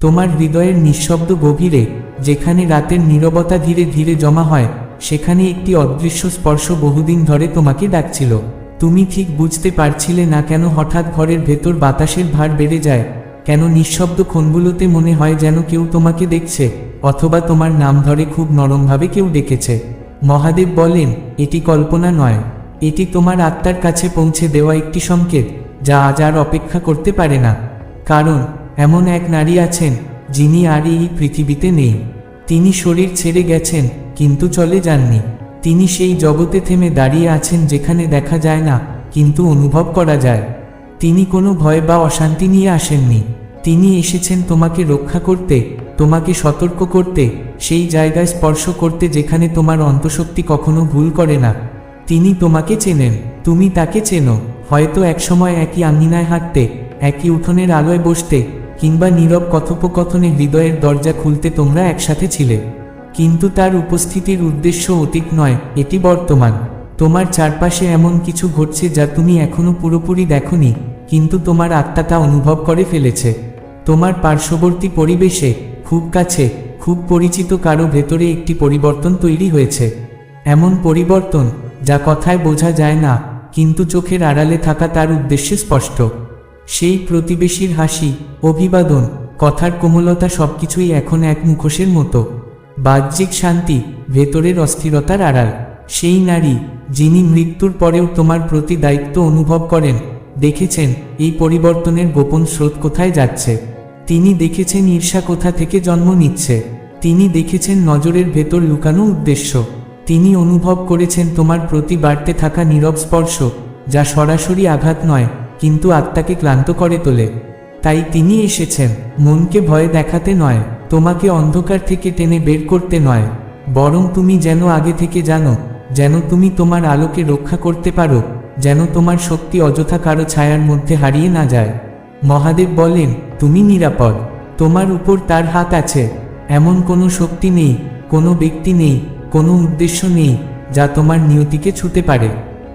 তোমার হৃদয়ের নিঃশব্দ গভীরে, যেখানে রাতের নীরবতা ধীরে ধীরে জমা হয়, সেখানে একটি অদৃশ্য স্পর্শ বহুদিন ধরে তোমাকে ডাকছিল। তুমি ঠিক বুঝতে পারছিলে না কেন হঠাৎ ঘরের ভেতর বাতাসের ভার বেড়ে যায়, কেন নিঃশব্দ ক্ষণগুলোতে মনে হয় যেন কেউ তোমাকে দেখছে, অথবা তোমার নাম ধরে খুব নরমভাবে কেউ ডেকেছে। মহাদেব বলেন, এটি কল্পনা নয়। এটি তোমার আত্মার কাছে পৌঁছে দেওয়া একটি সংকেত, যা আজ আর অপেক্ষা করতে পারে না। কারণ এমন এক নারী আছেন, যিনি আর এই পৃথিবীতে নেই। তিনি শরীর ছেড়ে গেছেন, কিন্তু চলে যাননি। তিনি সেই জগতে থেমে দাঁড়িয়ে আছেন যেখানে দেখা যায় না, কিন্তু অনুভব করা যায়। তিনি কোনো ভয় বা অশান্তি নিয়ে আসেননি। তিনি এসেছেন তোমাকে রক্ষা করতে, তোমাকে সতর্ক করতে, সেই জায়গায় স্পর্শ করতে যেখানে তোমার অন্তঃশক্তি কখনো ভুল করে না। তিনি তোমাকে চেনেন, তুমি তাকে চেনো। হয়তো একসময় একই আঙ্গিনায় হাঁটতে, একই উঠোনের আলোয় বসতে কিংবা নীরব কথোপকথনে হৃদয়ের দরজা খুলতে তোমরা একসাথে ছিলে। কিন্তু তার উপস্থিতির উদ্দেশ্য অতীত নয়, এটি বর্তমান। তোমার চারপাশে এমন কিছু ঘটছে যা তুমি এখনও পুরোপুরি দেখনি, কিন্তু তোমার আত্মা তা অনুভব করে ফেলেছে। তোমার পার্শ্ববর্তী পরিবেশে, খুব কাছে, খুব পরিচিত কারও ভেতরে একটি পরিবর্তন তৈরি হয়েছে। এমন পরিবর্তন, যা কথায় বোঝা যায় না, কিন্তু চোখের আড়ালে থাকা তার উদ্দেশ্যে স্পষ্ট। সেই প্রতিবেশীর হাসি, অভিবাদন, কথার কোমলতা সবকিছুই এখন এক মুখোশের মতো। বাহ্যিক শান্তি, ভেতরের অস্থিরতার আড়াল। সেই নারী, যিনি মৃত্যুর পরেও তোমার প্রতি দায়িত্ব অনুভব করেন, দেখেছেন এই পরিবর্তনের গোপন স্রোত কোথায় যাচ্ছে। তিনি দেখেছেন ঈর্ষা কোথা থেকে জন্ম নিচ্ছে। তিনি দেখেছেন নজরের ভেতর লুকানো উদ্দেশ্য। তিনি অনুভব করেছেন তোমার প্রতি বাড়তে থাকা নীরব স্পর্শ, যা সরাসরি আঘাত নয় কিন্তু আত্মাকে ক্লান্ত করে তোলে। তাই তিনি এসেছেন, মনকে ভয় দেখাতে নয়, তোমাকে অন্ধকার থেকে টেনে বের করতে নয়। বরং তুমি যেন আগে থেকে জানো, যেন তুমি তোমার আলোকে রক্ষা করতে পারো, যেন তোমার শক্তি অযথা কারও ছায়ার মধ্যে হারিয়ে না যায়। মহাদেব বলেন, তুমি নিরাপদ। তোমার উপর তার হাত আছে। এমন কোনো শক্তি নেই, কোনো ব্যক্তি নেই, কোনো উদ্দেশ্য নেই, যা তোমার নিয়তিকে ছুতে পারে।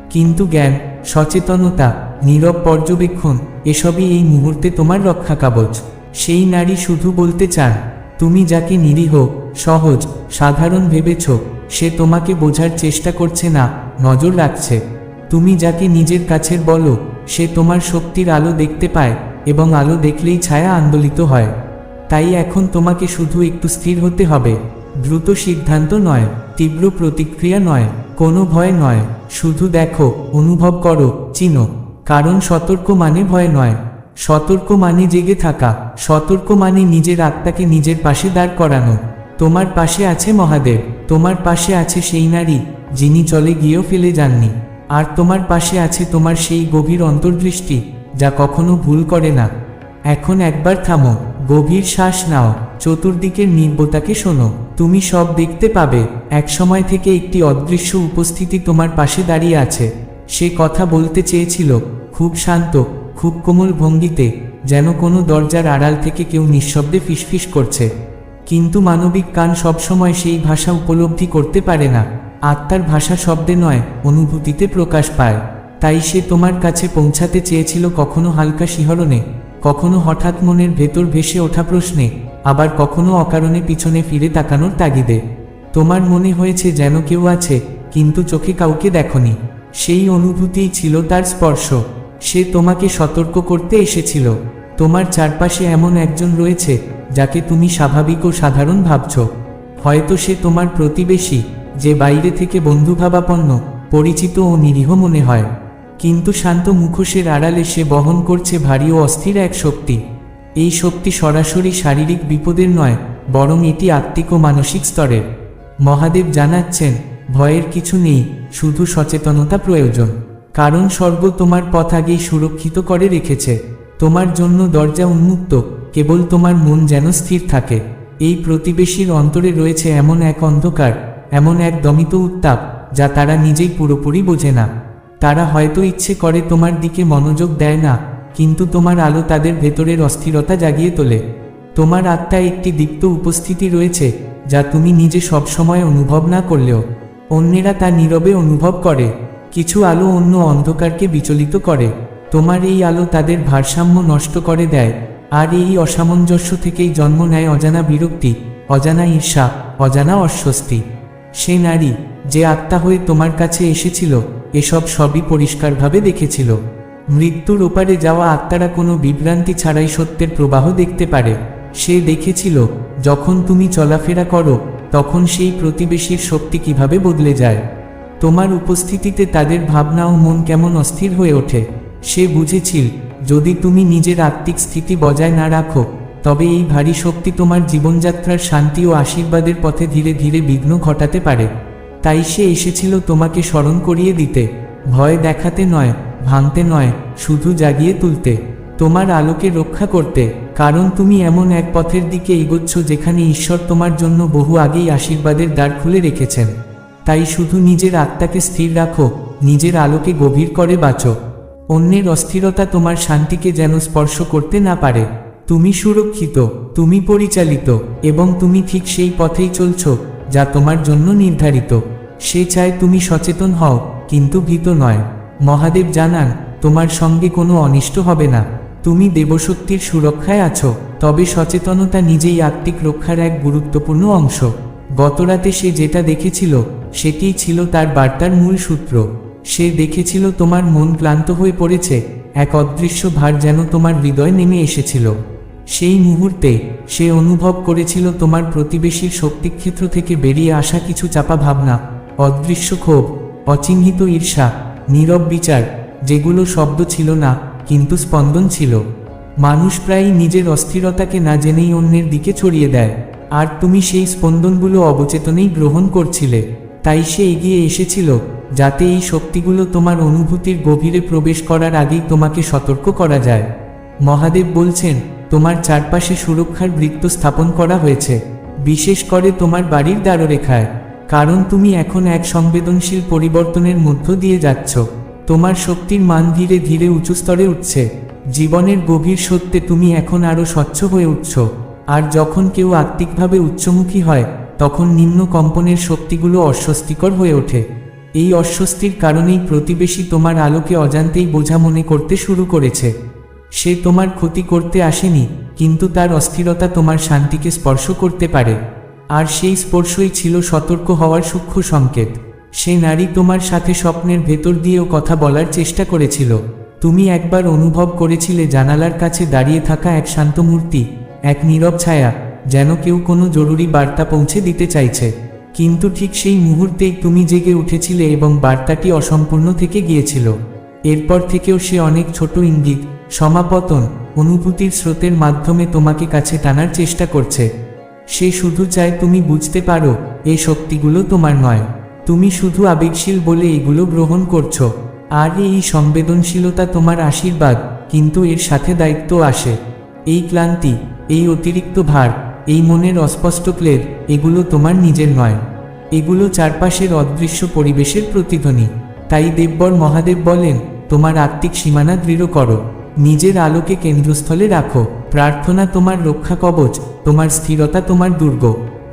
কিন্তু জ্ঞান, সচেতনতা নীরব পর্যবেক্ষণ, এসবই এই মুহূর্তে তোমার রক্ষা কাবচ সেই নারী শুধু বলতে চান, তুমি যাকে নিরীহ, সহজ, সাধারণ ভেবেছ, সে তোমাকে বোঝার চেষ্টা করছে না, নজর রাখছে। তুমি যাকে নিজের কাছের বলো, সে তোমার শক্তির আলো দেখতে পায় এবং আলো দেখলেই ছায়া আন্দোলিত হয়। তাই এখন তোমাকে শুধু একটু স্থির হতে হবে। দ্রুত সিদ্ধান্ত নয়, তীব্র প্রতিক্রিয়া নয়, কোনো ভয় নয়। শুধু দেখো, অনুভব করো, চিনো। কারণ সতর্ক মানে ভয় নয়। সতর্ক মানে জেগে থাকা। সতর্ক মানে নিজের আত্মাকে নিজের পাশে দাঁড় করানো। তোমার পাশে আছে মহাদেব। তোমার পাশে আছে সেই নারী, যিনি চলে গিয়েও ফেলে যাননি। আর তোমার পাশে আছে তোমার সেই গভীর অন্তর্দৃষ্টি, যা কখনো ভুল করে না। এখন একবার থামো। গভীর শ্বাস নাও। চতুর্দিকের নির্বতাকে শোনো। তুমি সব দেখতে পাবে। এক সময় থেকে একটি অদৃশ্য উপস্থিতি তোমার পাশে দাঁড়িয়ে আছে। সে কথা বলতে চেয়েছিল, খুব শান্ত, খুব কোমল ভঙ্গিতে, যেন কোনো দরজার আড়াল থেকে কেউ নিঃশব্দে ফিসফিস করছে। কিন্তু মানবিক কান সবসময় সেই ভাষা উপলব্ধি করতে পারে না। আত্মার ভাষা শব্দে নয়, অনুভূতিতে প্রকাশ পায়। তাই সে তোমার কাছে পৌঁছাতে চেয়েছিল কখনো হালকা শিহরণে, কখনো হঠাৎ মনের ভেতর ভেসে ওঠা প্রশ্নে, আবার কখনো অকারণে পিছনে ফিরে তাকানোর তাগিদে। তোমার মনে হয়েছে যেন কেউ আছে, কিন্তু চোখে কাউকে দেখনি। সেই অনুভূতিই ছিল তার স্পর্শ। সে তোমাকে সতর্ক করতে এসেছিল। তোমার চারপাশে এমন একজন রয়েছে, যাকে তুমি স্বাভাবিক ও সাধারণ ভাবছ। হয়তো সে তোমার প্রতিবেশী, যে বাইরে থেকে বন্ধুভাবাপন্ন, পরিচিত ও নিরীহ মনে হয়। কিন্তু শান্ত মুখোশের আড়ালে সে বহন করছে ভারী ও অস্থির এক শক্তি। এই শক্তি সরাসরি শারীরিক বিপদের নয়, বরং এটি আত্মিক ও মানসিক স্তরের। মহাদেব জানাচ্ছেন ভয়ের কিছু নেই, শুধু সচেতনতা প্রয়োজন। কারণ স্বর্গ তোমার পথ আগেই সুরক্ষিত করে রেখেছে। তোমার জন্য দরজা উন্মুক্ত, কেবল তোমার মন যেন স্থির থাকে। এই প্রতিবেশীর অন্তরে রয়েছে এমন এক অন্ধকার, এমন এক দমিত উত্তাপ, যা তারা নিজেই পুরোপুরি বোঝে না। তারা হয়তো ইচ্ছে করে তোমার দিকে মনোযোগ দেয় না, কিন্তু তোমার আলো তাদের ভেতরের অস্থিরতা জাগিয়ে তোলে। তোমার আত্মায় একটি দীপ্ত উপস্থিতি রয়েছে, যা তুমি নিজে সবসময় অনুভব না করলেও। অন্যেরা তা নীরবে অনুভব করে। কিছু আলো অন্য অন্ধকারকে বিচলিত করে। তোমার এই আলো তাদের ভারসাম্য নষ্ট করে দেয়। আর এই অসামঞ্জস্য থেকেই জন্ম নেয় অজানা বিরক্তি, অজানা ঈর্ষা, অজানা অস্বস্তি। সে নারী, যে আত্মা হয়ে তোমার কাছে এসেছিল, এসব সবই পরিষ্কারভাবে দেখেছিল। মৃত্যুর ওপারে যাওয়া আত্মারা কোনো বিভ্রান্তি ছাড়াই সত্যের প্রবাহ দেখতে পারে। সে দেখেছিল, যখন তুমি চলাফেরা করো তখন সেই প্রতিবেশীর শক্তি কীভাবে বদলে যায়? তোমার উপস্থিতিতে তাদের ভাবনা ও মন কেমন অস্থির হয়ে ওঠে? সে বুঝেছিল, যদি তুমি নিজের আত্মিক স্থিতি বজায় না রাখো, তবে এই ভারী শক্তি তোমার জীবনযাত্রার শান্তি ও আশীর্বাদের পথে ধীরে ধীরে বিঘ্ন ঘটাতে পারে। তাই সে এসেছিল তোমাকে স্মরণ করিয়ে দিতে, ভয় দেখাতে নয়, ভাঙতে নয়, শুধু জাগিয়ে তুলতে। তোমার আলোকে রক্ষা করতে, কারণ তুমি এমন এক পথের দিকে এগোচ্ছ যেখানে ঈশ্বর তোমার জন্য বহু আগেই আশীর্বাদের দ্বার খুলে রেখেছেন। তাই শুধু নিজের আত্মাকে স্থির রাখো, নিজের আলোকে গভীর করে বাঁচো। অন্যের অস্থিরতা তোমার শান্তিকে যেন স্পর্শ করতে না পারে। তুমি সুরক্ষিত, তুমি পরিচালিত, এবং তুমি ঠিক সেই পথেই চলছ, যা তোমার জন্য নির্ধারিত। সে চায় তুমি সচেতন হও, কিন্তু ভীত নয়। মহাদেব জানান, তোমার সঙ্গে কোনো অনিষ্ট হবে না। তুমি দেবশক্তির সুরক্ষায় আছো, তবে সচেতনতা নিজেই আত্মিক রক্ষার এক গুরুত্বপূর্ণ অংশ। গতরাতে সে যেটা দেখেছিল, সেটিই ছিল তার বার্তার মূল সূত্র। সে দেখেছিল তোমার মন ক্লান্ত হয়ে পড়েছে, এক অদৃশ্য ভার যেন তোমার হৃদয় নেমে এসেছিল। সেই মুহূর্তে, সে অনুভব করেছিল তোমার প্রতিবেশীর শক্তিক্ষেত্র থেকে বেরিয়ে আসা কিছু চাপা ভাবনা, অদৃশ্য ক্ষোভ, অচিহ্নিত ঈর্ষা, নীরব বিচার, যেগুলো শব্দ ছিল না কিন্তু স্পন্দন ছিল। মানুষ প্রায়ই নিজের অস্থিরতাকে না জেনেই অন্যের দিকে ছড়িয়ে দেয়। আর তুমি সেই স্পন্দনগুলো অবচেতনেই গ্রহণ করছিলে। তাই সে এগিয়ে এসেছিল, যাতে এই শক্তিগুলো তোমার অনুভূতির গভীরে প্রবেশ করার আগেই তোমাকে সতর্ক করা যায়। মহাদেব বলছেন, তোমার চারপাশে সুরক্ষার বৃত্ত স্থাপন করা হয়েছে, বিশেষ করে তোমার বাড়ির দ্বাররেখায়। কারণ তুমি এখন এক সংবেদনশীল পরিবর্তনের মধ্য দিয়ে যাচ্ছ। তোমার শক্তির মান ধীরে ধীরে উঁচু স্তরে উঠছে। জীবনের গভীর সত্যে তুমি এখন আরও স্বচ্ছ হয়ে উঠছ। আর যখন কেউ আত্মিকভাবে উচ্চমুখী হয়, তখন নিম্ন কম্পনের শক্তিগুলো অস্বস্তিকর হয়ে ওঠে। এই অস্বস্তির কারণেই প্রতিবেশী তোমার আলোকে অজান্তেই বোঝা মনে করতে শুরু করেছে। সে তোমার ক্ষতি করতে আসেনি, কিন্তু তার অস্থিরতা তোমার শান্তিকে স্পর্শ করতে পারে। আর সেই স্পর্শই ছিল সতর্ক হওয়ার সূক্ষ্ম সংকেত। সে নারী তোমার সাথে স্বপ্নের ভেতর দিয়েও কথা বলার চেষ্টা করেছিল। তুমি একবার অনুভব করেছিলে জানালার কাছে দাঁড়িয়ে থাকা এক শান্ত মূর্তি, এক নীরব ছায়া, যেন কেউ কোনো জরুরি বার্তা পৌঁছে দিতে চাইছে। কিন্তু ঠিক সেই মুহূর্তেই তুমি জেগে উঠেছিলে এবং বার্তাটি অসম্পূর্ণ থেকে গিয়েছিল। এরপর থেকেও সে অনেক ছোট ইঙ্গিত, সমাপতন, অনুভূতির স্রোতের মাধ্যমে তোমাকে কাছে টানার চেষ্টা করছে। সে শুধু চায় তুমি বুঝতে পারো এই শক্তিগুলো তোমার নয়। তুমি শুধু আবেগশীল বলে এগুলো গ্রহণ করছ। আর এই সংবেদনশীলতা তোমার আশীর্বাদ, কিন্তু এর সাথে দায়িত্ব আসে। এই ক্লান্তি, এই অতিরিক্ত ভার, এই মনের অস্পষ্ট ক্লেদ এগুলো তোমার নিজের নয়। এগুলো চারপাশের অদৃশ্য পরিবেশের প্রতিধ্বনি। তাই দেববর মহাদেব বলেন, তোমার আত্মিক সীমানা দৃঢ় করো। নিজের আলোকে কেন্দ্রস্থলে রাখো। প্রার্থনা তোমার রক্ষা কবচ, তোমার স্থিরতা তোমার দুর্গ।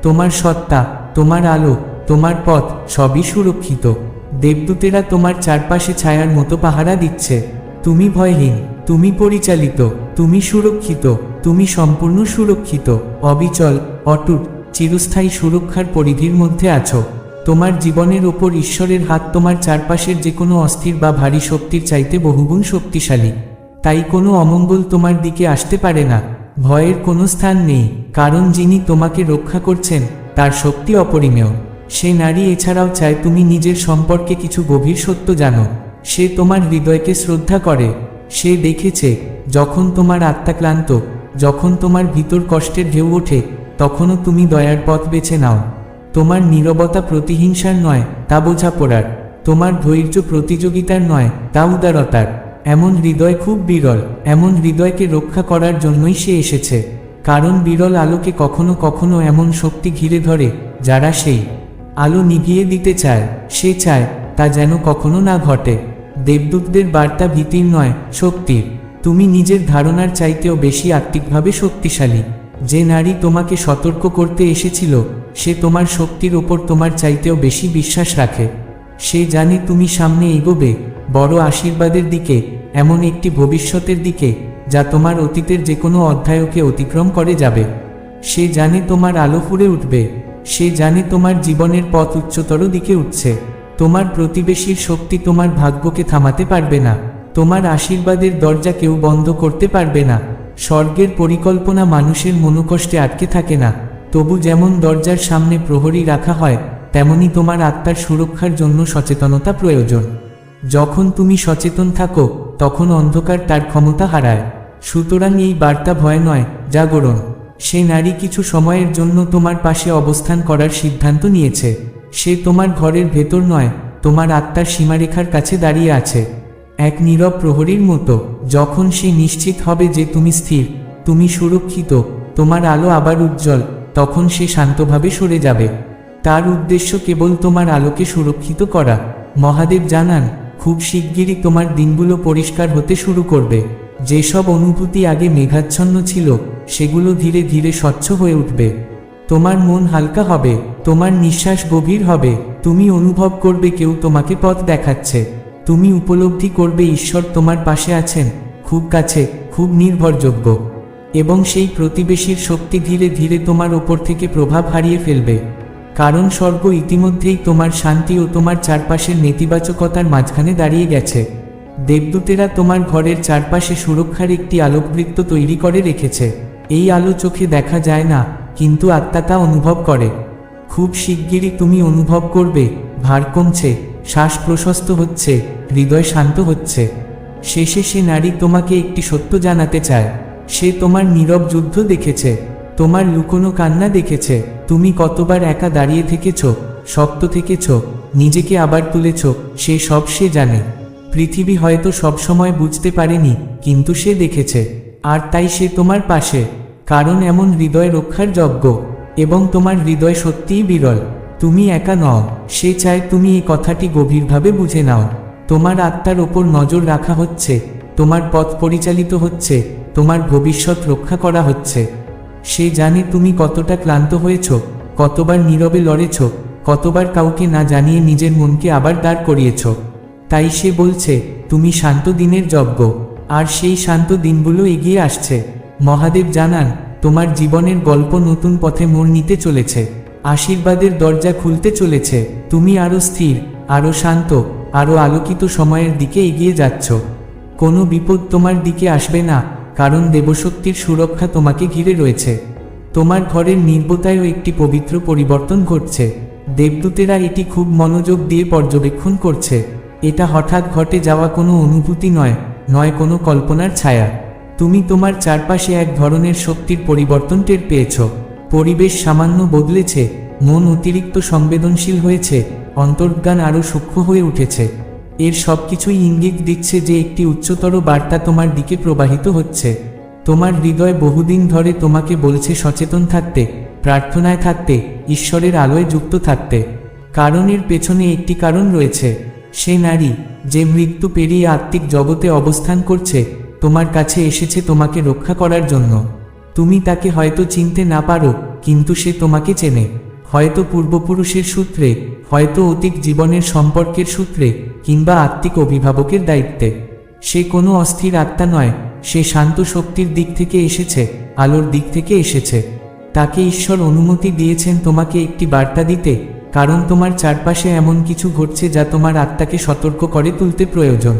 তোমার সত্তা, তোমার আলো তোমার পথ সবই সুরক্ষিত। দেবদূতেরা তোমার চারপাশে ছায়ার মতো পাহারা দিচ্ছে। তুমি ভয়হীন, তুমি পরিচালিত, তুমি সুরক্ষিত, তুমি সম্পূর্ণ সুরক্ষিত, অবিচল, অটুট, চিরস্থায়ী সুরক্ষার পরিধির মধ্যে আছো। তোমার জীবনের ওপর ঈশ্বরের হাত তোমার চারপাশের যে কোনো অস্থির বা ভারী শক্তির চাইতে বহুগুণ শক্তিশালী। তাই কোনো অমঙ্গল তোমার দিকে আসতে পারে না। ভয়ের কোনো স্থান নেই, কারণ যিনি তোমাকে রক্ষা করছেন, তার শক্তি অপরিমেয়। সে নারী এছাড়াও চায় তুমি নিজের সম্পর্কে কিছু গভীর সত্য জানো। সে তোমার হৃদয়কে শ্রদ্ধা করে। সে দেখেছে, যখন তোমার আত্মা ক্লান্ত, যখন তোমার ভিতর কষ্টের ঢেউ ওঠে, তখনও তুমি দয়ার পথ বেছে নাও। তোমার নীরবতা প্রতিহিংসার নয়, তা বোঝাপড়ার। তোমার ধৈর্য প্রতিযোগিতার নয়, তা উদারতার। এমন হৃদয় খুব বিরল, এমন হৃদয়কে রক্ষা করার জন্যই সে এসেছে। কারণ বিরল আলোকে কখনো কখনো এমন শক্তি ঘিরে ধরে, যারা সেই আলো নিভিয়ে দিতে চায়, সে চায়, তা যেন কখনো না ঘটে। দেবদূতদের বার্তা ভীতির নয়, শক্তির। তুমি নিজের ধারণার চাইতেও বেশি আত্মিকভাবে শক্তিশালী। যে নারী তোমাকে সতর্ক করতে এসেছিল, সে তোমার শক্তির ওপর তোমার চাইতেও বেশি বিশ্বাস রাখে। সে জানে তুমি সামনে এগোবে, বড় আশীর্বাদের দিকে, এমন একটি ভবিষ্যতের দিকে, যা তোমার অতীতের যে কোনো অধ্যায়কে অতিক্রম করে যাবে। সে জানে তোমার আলো ফুরে উঠবে। সে জানে তোমার জীবনের পথ উচ্চতর দিকে উঠছে। তোমার প্রতিবেশীর শক্তি তোমার ভাগ্যকে থামাতে পারবে না। তোমার আশীর্বাদের দরজা কেউ বন্ধ করতে পারবে না। স্বর্গের পরিকল্পনা মানুষের মনোকষ্টে আটকে থাকে না। তবু যেমন দরজার সামনে প্রহরী রাখা হয়, তেমনি তোমার আত্মার সুরক্ষার জন্য সচেতনতা প্রয়োজন। যখন তুমি সচেতন থাকো, তখন অন্ধকার তার ক্ষমতা হারায়। সুতরাং এই বার্তা ভয় নয়, জাগরণ। সে নারী কিছু সময়ের জন্য তোমার পাশে অবস্থান করার সিদ্ধান্ত নিয়েছে। সে তোমার ঘরের ভেতর নয়, তোমার আত্মার সীমারেখার কাছে দাঁড়িয়ে আছে। এক নীরব প্রহরীর মতো, যখন সে নিশ্চিত হবে যে তুমি স্থির, তুমি সুরক্ষিত, তোমার আলো আবার উজ্জ্বল, তখন সে শান্তভাবে সরে যাবে। তার উদ্দেশ্য কেবল তোমার আলোকে সুরক্ষিত করা। মহাদেব জানান, খুব শিগগিরই তোমার দিনগুলো পরিষ্কার হতে শুরু করবে। যেসব অনুভূতি আগে মেঘাচ্ছন্ন ছিল, সেগুলো ধীরে ধীরে স্বচ্ছ হয়ে উঠবে। তোমার মন হালকা হবে, তোমার নিঃশ্বাস গভীর হবে, তুমি অনুভব করবে কেউ তোমাকে পথ দেখাচ্ছে। তুমি উপলব্ধি করবে ঈশ্বর তোমার পাশে আছেন, খুব কাছে, খুব নির্ভরযোগ্য। এবং সেই প্রতিবেশীর শক্তি ধীরে ধীরে তোমার ওপর থেকে প্রভাব হারিয়ে ফেলবে। কারণ স্বর্গ ইতিমধ্যেই তোমার শান্তি ও তোমার চারপাশের নেতিবাচকতার মাঝখানে দাঁড়িয়ে গেছে। দেবদূতেরা তোমার ঘরের চারপাশে সুরক্ষার একটি আলোকবৃত্ত তৈরি করে রেখেছে। এই আলো চোখে দেখা যায় না, কিন্তু আত্মা তা অনুভব করে। খুব শিগগিরই তুমি অনুভব করবে, ভার কমছে, শ্বাস প্রশস্ত হচ্ছে, হৃদয় শান্ত হচ্ছে। শেষে সে নারী তোমাকে একটি সত্য জানাতে চায়। সে তোমার নীরব যুদ্ধ দেখেছে, তোমার লুকোনো কান্না দেখেছে, তুমি কতবার একা দাঁড়িয়ে থেকেছ, শক্ত থেকেছ, নিজেকে আবার তুলেছ, সে সব সে জানে। পৃথিবী হয়তো সবসময় বুঝতে পারেনি, কিন্তু সে দেখেছে। আর তাই সে তোমার পাশে, কারণ এমন হৃদয় রক্ষার যজ্ঞ, এবং তোমার হৃদয় সত্যিই বিরল। তুমি একা নও, সে চায় তুমি এই কথাটি গভীরভাবে বুঝে নাও। তোমার আত্মার ওপর নজর রাখা হচ্ছে, তোমার পথ পরিচালিত হচ্ছে, তোমার ভবিষ্যৎ রক্ষা করা হচ্ছে। সে জানে তুমি কতটা ক্লান্ত হয়েছ, কতবার নীরবে লড়েছ, কতবার কাউকে না জানিয়ে নিজের মনকে আবার দাঁড় করিয়েছ। তাই সে বলছে, তুমি শান্ত দিনের যজ্ঞ। আর সেই শান্ত দিনগুলো এগিয়ে আসছে। মহাদেব জানান, তোমার জীবনের গল্প নতুন পথে মোড় নিতে চলেছে। আশীর্বাদের দরজা খুলতে চলেছে। তুমি আরও স্থির আরও শান্ত আরও আলোকিত সময়ের দিকে এগিয়ে যাচ্ছ। কোনো বিপদ তোমার দিকে আসবে না, কারণ দেবশক্তির সুরক্ষা তোমাকে ঘিরে রয়েছে। তোমার ঘরের নির্বতায়ও একটি পবিত্র পরিবর্তন ঘটছে। দেবদূতেরা এটি খুব মনোযোগ দিয়ে পর্যবেক্ষণ করছে। এটা হঠাৎ ঘটে যাওয়া কোনো অনুভূতি নয় নয় কোনো কল্পনার ছায়া। তুমি তোমার চারপাশে এক ধরনের শক্তির পরিবর্তন টের পেয়েছ। পরিবেশ সামান্য বদলেছে, মন অতিরিক্ত সংবেদনশীল হয়েছে, অন্তর্জ্ঞান আরও সূক্ষ্ম হয়ে উঠেছে। এর সব কিছুই ইঙ্গিত দিচ্ছে যে একটি উচ্চতর বার্তা তোমার দিকে প্রবাহিত হচ্ছে। তোমার হৃদয় বহুদিন ধরে তোমাকে বলছে সচেতন থাকতে, প্রার্থনায় থাকতে, ঈশ্বরের আলোয় যুক্ত থাকতে। কারণের পেছনে একটি কারণ রয়েছে। সে নারী যে মৃত্যু পেরিয়ে আত্মিক জগতে অবস্থান করছে, তোমার কাছে এসেছে তোমাকে রক্ষা করার জন্য। তুমি তাকে হয়তো চিনতে না পারো, কিন্তু সে তোমাকে চেনে। হয়তো পূর্বপুরুষের সূত্রে, হয়তো অতীত জীবনের সম্পর্কের সূত্রে, কিংবা আত্মিক অভিভাবকের দায়িত্বে। সে কোনো অস্থির আত্মা নয়, সে শান্ত শক্তির দিক থেকে এসেছে, আলোর দিক থেকে এসেছে। তাকে ঈশ্বর অনুমতি দিয়েছেন তোমাকে একটি বার্তা দিতে কারণ তোমার চারপাশে এমন কিছু ঘটছে যা তোমার আত্মাকে সতর্ক করে তুলতে প্রয়োজন।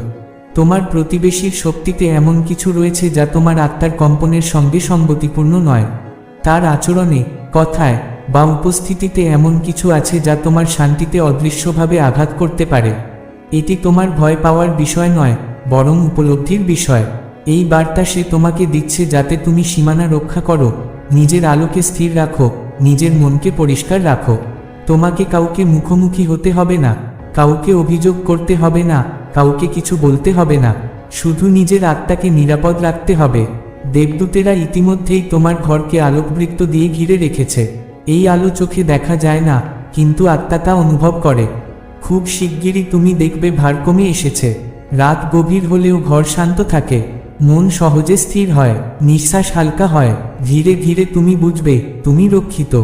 তোমার প্রতিবেশীর শক্তিতে এমন কিছু রয়েছে যা তোমার আত্মার কম্পনের সঙ্গে সঙ্গতিপূর্ণ নয়। তার আচরণে, কথায় বা উপস্থিতিতে এমন কিছু আছে যা তোমার শান্তিতে অদৃশ্যভাবে আঘাত করতে পারে। এটি তোমার ভয় পাওয়ার বিষয় নয়, বরং উপলব্ধির বিষয়। এই বার্তা সে তোমাকে দিচ্ছে যাতে তুমি সীমানা রক্ষা করো, নিজের আলোকে স্থির রাখো, নিজের মনকে পরিষ্কার রাখো। তোমাকে কাউকে মুখোমুখি হতে হবে না, কাউকে অভিযোগ করতে হবে না, কাউকে কিছু বলতে হবে না, শুধু নিজের আত্মাকে নিরাপদ রাখতে হবে। দেবদূতেরা ইতিমধ্যেই তোমার ঘরকে আলোকবৃত্ত দিয়ে ঘিরে রেখেছে। এই আলো চোখে দেখা যায় না, কিন্তু আত্মা তা অনুভব করে। খুব শিগগিরই তুমি দেখবে ভার কমে এসেছে। রাত গভীর হলেও ঘর শান্ত থাকে। মন সহজে স্থির হয়, নিঃশ্বাস হালকা হয়। ধীরে ধীরে তুমি বুঝবে, তুমি রক্ষিত।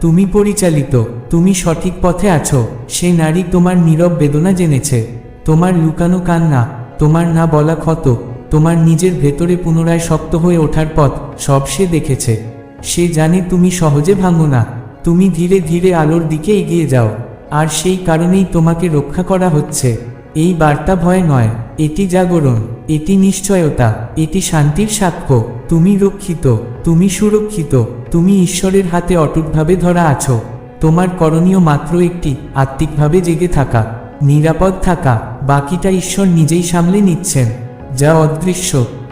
তুমি পরিচালিত, তুমি সঠিক পথে আছো। সে নারী তোমার নীরব বেদনা জেনেছে। তোমার লুকানো কান্না, তোমার না বলা ক্ষত, তোমার নিজের ভেতরে পুনরায় শক্ত হয়ে ওঠার পথ, সব সে দেখেছে। সে জানে তুমি সহজে ভাঙো না। তুমি ধীরে ধীরে আলোর দিকে এগিয়ে যাও। আর সেই কারণেই তোমাকে রক্ষা করা হচ্ছে। এই বার্তা ভয় নয়, এটি জাগরণ, এটি নিশ্চয়তা, এটি শান্তির সাক্ষ্য, তুমি রক্ষিত, তুমি সুরক্ষিত, তুমি ঈশ্বরের হাতে অটুটভাবে ধরা আছো, তোমার করণীয় মাত্র একটি, আত্মিকভাবে জেগে থাকা, নিরাপদ থাকা, বাকিটা ঈশ্বর নিজেই সামলে নিচ্ছেন, যা অদৃশ্য,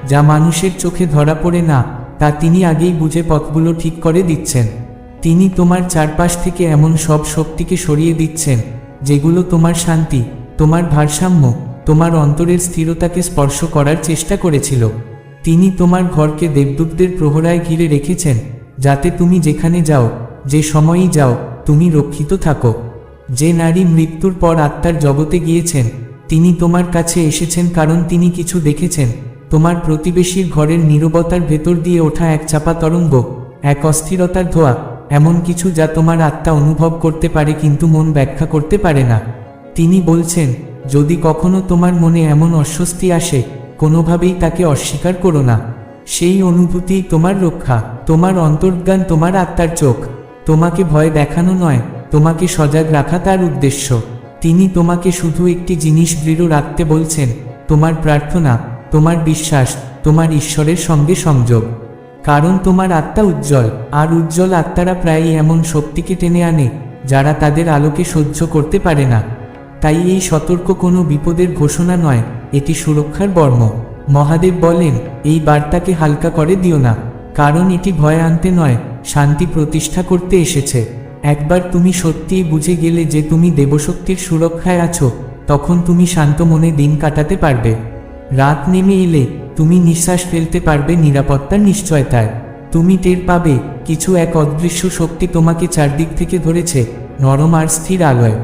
যা মানুষের চোখে ধরা পড়ে না, তা তিনি আগেই বুঝে পথগুলো ঠিক করে দিচ্ছেন, তিনি তোমার চারপাশ থেকে এমন সব শক্তিকে সরিয়ে দিচ্ছেন, যেগুলো তোমার শান্তি তোমার ভারসাম্য, তোমার অন্তরের স্থিরতাকে স্পর্শ করার চেষ্টা করেছিল। তিনি তোমার ঘরকে দেবদূতদের প্রহরায় ঘিরে রেখেছেন, যাতে তুমি যেখানে যাও, যে সময়ই যাও, তুমি রক্ষিত থাকো। যে নারী মৃত্যুর পর আত্মার জগতে গিয়েছেন, তিনি তোমার কাছে এসেছেন কারণ তিনি কিছু দেখেছেন। তোমার প্রতিবেশীর ঘরের নীরবতার ভেতর দিয়ে ওঠা এক চাপা তরঙ্গ, এক অস্থিরতার ধোয়া, এমন কিছু যা তোমার আত্মা অনুভব করতে পারে কিন্তু মন ব্যাখ্যা করতে পারে না। তিনি বলছেন, যদি কখনো তোমার মনে এমন অস্বস্তি আসে, কোনোভাবেই তাকে অস্বীকার করো না। সেই অনুভূতি তোমার রক্ষা, তোমার অন্তর্জ্ঞান তোমার আত্মার চোখ। তোমাকে ভয় দেখানো নয়, তোমাকে সজাগ রাখা তার উদ্দেশ্য। তিনি তোমাকে শুধু একটি জিনিস দৃঢ় রাখতে বলছেন, তোমার প্রার্থনা, তোমার বিশ্বাস, তোমার ঈশ্বরের সঙ্গে সংযোগ। কারণ তোমার আত্মা উজ্জ্বল, আর উজ্জ্বল আত্মারা প্রায়ই এমন শক্তিকে টেনে আনে, যারা তাদের আলোকে সহ্য করতে পারে না। তাই এই সতর্ক কোনো বিপদের ঘোষণা নয়, এটি সুরক্ষার বর্ম। মহাদেব বলেন, এই বার্তাকে হালকা করে দিও না, কারণ এটি ভয় আনতে নয়, শান্তি প্রতিষ্ঠা করতে এসেছে। একবার তুমি সত্যিই বুঝে গেলে যে তুমি দেবশক্তির সুরক্ষায় আছো, তখন তুমি শান্ত মনে দিন কাটাতে পারবে। রাত নেমে এলে, তুমি নিঃশ্বাস ফেলতে পারবে নিরাপত্তার নিশ্চয়তায়। তুমি টের পাবে, কিছু এক অদৃশ্য শক্তি তোমাকে চারদিক থেকে ধরেছে, নরম আর স্থির আলোয়।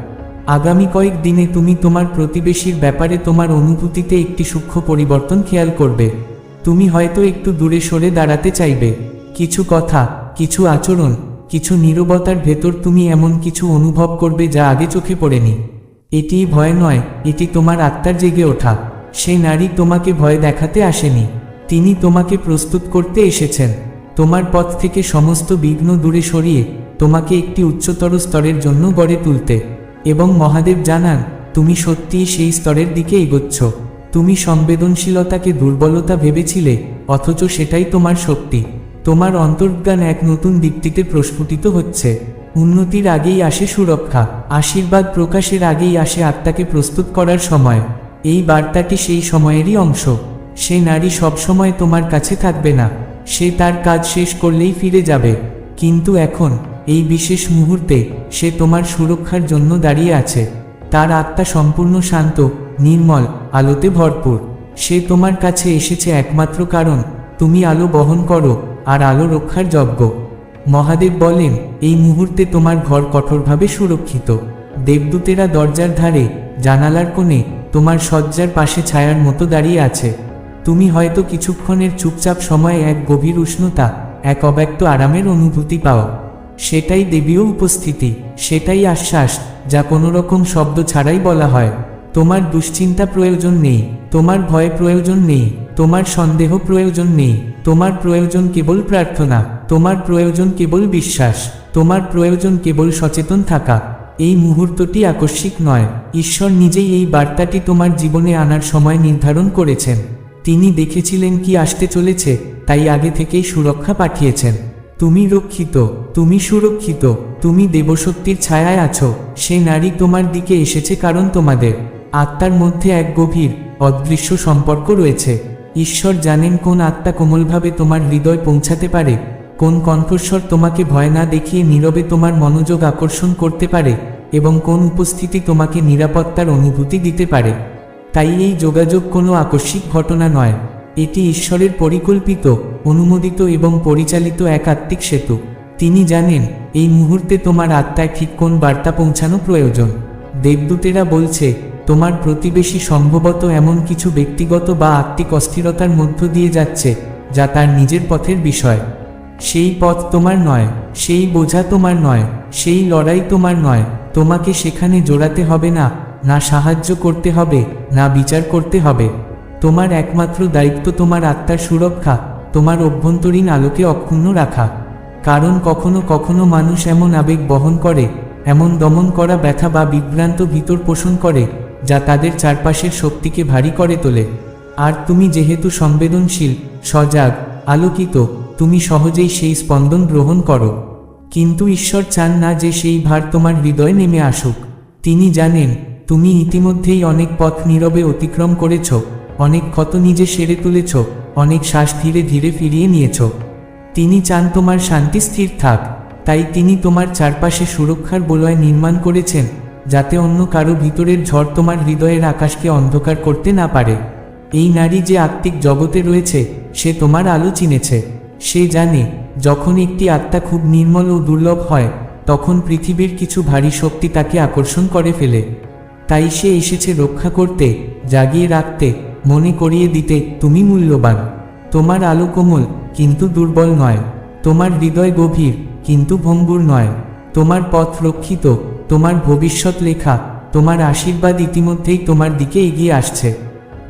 আগামী কয়েক দিনে তুমি তোমার প্রতিবেশীর ব্যাপারে তোমার অনুভূতিতে একটি সূক্ষ্ম পরিবর্তন খেয়াল করবে। তুমি হয়তো একটু দূরে সরে দাঁড়াতে চাইবে। কিছু কথা, কিছু আচরণ, কিছু নীরবতার ভেতর তুমি এমন কিছু অনুভব করবে যা আগে চোখে পড়েনি। এটি ভয় নয়, এটি তোমার আত্মার জেগে ওঠা। সে নারী তোমাকে ভয় দেখাতে আসেনি। তিনি তোমাকে প্রস্তুত করতে এসেছেন। তোমার পথ থেকে সমস্ত বিঘ্ন দূরে সরিয়ে তোমাকে একটি উচ্চতর স্তরের জন্য গড়ে তুলতে। এবং মহাদেব জানান, তুমি সত্যিই সেই স্তরের দিকে এগোচ্ছ। তুমি সংবেদনশীলতাকে দুর্বলতা ভেবেছিলে, অথচ সেটাই তোমার শক্তি। তোমার অন্তর্জ্ঞান এক নতুন দিকটিতে প্রস্ফুটিত হচ্ছে। উন্নতির আগেই আসে সুরক্ষা, আশীর্বাদ প্রকাশের আগেই আসে আত্মাকে প্রস্তুত করার সময়। এই বার্তাটি সেই সময়েরই অংশ। সে নারী সবসময় তোমার কাছে থাকবে না। সে তার কাজ শেষ করলেই ফিরে যাবে। কিন্তু এখন এই বিশেষ মুহূর্তে সে তোমার সুরক্ষার জন্য দাঁড়িয়ে আছে। তার আত্মা সম্পূর্ণ শান্ত, নির্মল, আলোতে ভরপুর। সে তোমার কাছে এসেছে একমাত্র কারণ, তুমি আলো বহন করো আর আলো রক্ষার যজ্ঞ। মহাদেব বলেন, এই মুহূর্তে তোমার ঘর কঠোরভাবে সুরক্ষিত। দেবদূতেরা দরজার ধারে, জানালার কোণে তোমার শয্যার পাশে ছায়ার মতো দাঁড়িয়ে আছে। তুমি হয়তো কিছুক্ষণের চুপচাপ সময়ে এক গভীর উষ্ণতা, এক অব্যক্ত আরামের অনুভূতি পাও। সেটাই দেবীয় উপস্থিতি, সেটাই আশ্বাস, যা কোনো রকম শব্দ ছাড়াই বলা হয়। তোমার দুশ্চিন্তা প্রয়োজন নেই, তোমার ভয় প্রয়োজন নেই, তোমার সন্দেহ প্রয়োজন নেই, তোমার প্রয়োজন কেবল প্রার্থনা, তোমার প্রয়োজন কেবল বিশ্বাস, তোমার প্রয়োজন কেবল সচেতন থাকা। এই মুহূর্তটি আকস্মিক নয়, ঈশ্বর নিজেই এই বার্তাটি তোমার জীবনে আনার সময় নির্ধারণ করেছেন। তিনি দেখেছিলেন কি আসতে চলেছে, তাই আগে থেকেই সুরক্ষা পাঠিয়েছেন। তুমি রক্ষিত, তুমি সুরক্ষিত, তুমি দেবশক্তির ছায়ায় আছো। সে নারী তোমার দিকে এসেছে কারণ তোমাদের। আত্মার মধ্যে এক গভীর, অদৃশ্য সম্পর্ক রয়েছে। ঈশ্বর জানেন কোন আত্মা কোমলভাবে তোমার হৃদয় পৌঁছাতে পারে, কোন কণ্ঠস্বর তোমাকে ভয় না দেখিয়ে নীরবে তোমার মনোযোগ আকর্ষণ করতে পারে, এবং কোন উপস্থিতি তোমাকে নিরাপত্তার অনুভূতি দিতে পারে। তাই এই যোগাযোগ কোনো আকস্মিক ঘটনা নয়। এটি ঈশ্বরের পরিকল্পিত, অনুমোদিত এবং পরিচালিত এক আত্মিক সেতু। তিনি জানেন, এই মুহূর্তে তোমার আত্মায় ঠিক কোন বার্তা পৌঁছানো প্রয়োজন। দেবদূতেরা বলছে, তোমার প্রতিবেশী সম্ভবত এমন কিছু ব্যক্তিগত বা আত্মিক অস্থিরতার মধ্য দিয়ে যাচ্ছে, যা তার নিজের পথের বিষয়। সেই পথ তোমার নয়, সেই বোঝা তোমার নয়, সেই লড়াই তোমার নয়, তোমাকে সেখানে জোড়াতে হবে না না সাহায্য করতে হবে, না বিচার করতে হবে। তোমার একমাত্র দায়িত্ব তোমার আত্মার সুরক্ষা, তোমার অভ্যন্তরীণ আলোকে অক্ষুণ্ণ রাখা। কারণ কখনো কখনো মানুষ এমন আবেগ বহন করে, এমন দমন করা ব্যথা বা বিভ্রান্ত ভিতর পোষণ করে, যা তাদের চারপাশের শক্তিকে ভারী করে তোলে। আর তুমি যেহেতু সংবেদনশীল, সজাগ, আলোকিত, তুমি সহজেই সেই স্পন্দন গ্রহণ করো। কিন্তু ঈশ্বর চান না যে সেই ভার তোমার হৃদয়ে নেমে আসুক। তিনি জানেন, তুমি ইতিমধ্যেই অনেক পথ নীরবে অতিক্রম করেছ। অনেক ক্ষত নিজে সেরে তুলেছ, অনেক শ্বাস ধীরে ধীরে ফিরিয়ে নিয়েছ। তিনি চান তোমার শান্তি স্থির থাক, তাই তিনি তোমার চারপাশে সুরক্ষার বলয় নির্মাণ করেছেন, যাতে অন্য কারও ভিতরের ঝড় তোমার হৃদয়ের আকাশকে অন্ধকার করতে না পারে। এই নারী যে আত্মিক জগতে রয়েছে, সে তোমার আলো চিনেছে। সে জানে, যখন একটি আত্মা খুব নির্মল ও দুর্লভ হয়, তখন পৃথিবীর কিছু ভারী শক্তি তাকে আকর্ষণ করে ফেলে। তাই সে এসেছে রক্ষা করতে, জাগিয়ে রাখতে মনে করিয়ে দিতে তুমি মূল্যবান। তোমার আলো কোমল, কিন্তু দুর্বল নয়। তোমার হৃদয় গভীর, কিন্তু ভঙ্গুর নয়। তোমার পথ রক্ষিত, তোমার ভবিষ্যৎ লেখা, তোমার আশীর্বাদ ইতিমধ্যেই তোমার দিকে এগিয়ে আসছে।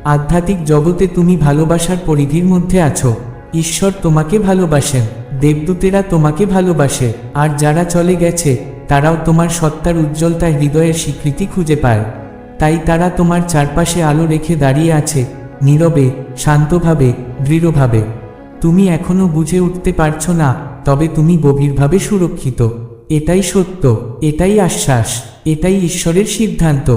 আধ্যাত্মিক জগতে তুমি ভালোবাসার পরিধির মধ্যে আছো। ঈশ্বর তোমাকে ভালোবাসেন, দেবদূতেরা তোমাকে ভালোবাসে, আর যারা চলে গেছে, তারাও তোমার সত্তার উজ্জ্বলতা হৃদয়ের স্বীকৃতি খুঁজে পায়। তাই তারা তোমার চারপাশে আলো রেখে দাঁড়িয়ে আছে, নীরবে, শান্তভাবে, দৃঢ়ভাবে। তুমি এখনও বুঝে উঠতে পারছ না, তবে তুমি গভীরভাবে সুরক্ষিত। এটাই সত্য, এটাই আশ্বাস, এটাই ঈশ্বরের সিদ্ধান্ত।